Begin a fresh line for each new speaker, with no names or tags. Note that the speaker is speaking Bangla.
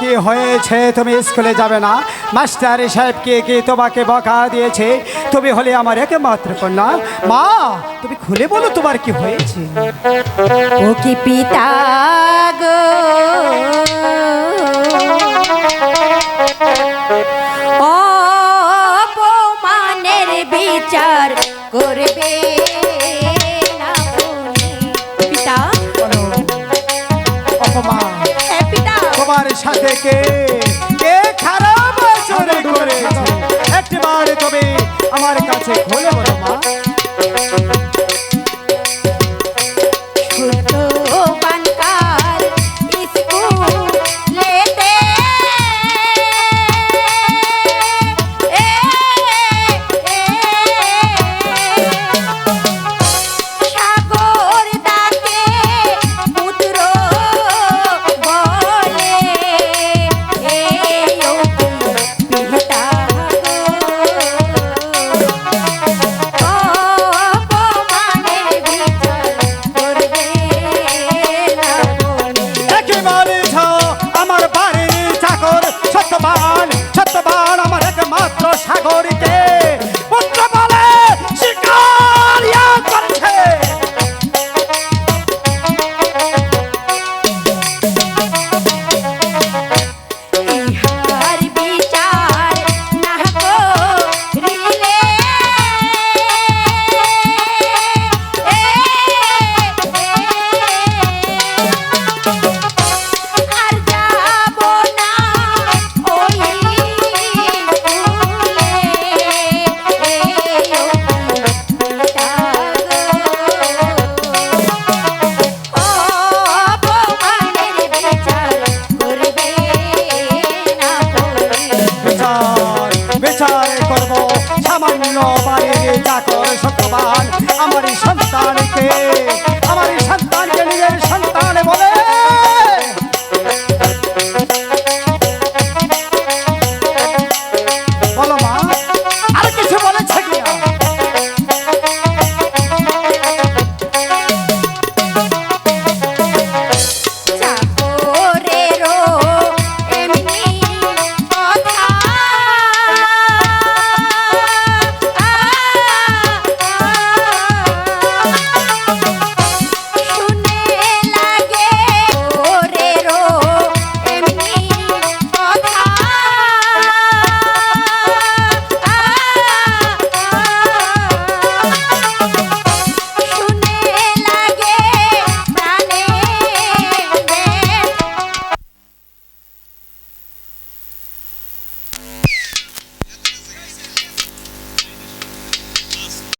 কি হয়েছে? তুমি স্কুলে যাবে না? মাস্টার সাহেবকে কি তোমাকে বকা দিয়েছে? তুমি হলে আমার একমাত্র কন্যা। মা, তুমি খুলে বলো তোমার কি হয়েছে?
ও কি পিতা গো? অপমানের বিচার করবে। বাসা কে খারাপ
আচরণ
করেছে? তবে
আমার কাছে বিচার করব সামান্য বাইরে চাকর সত্যবান আমার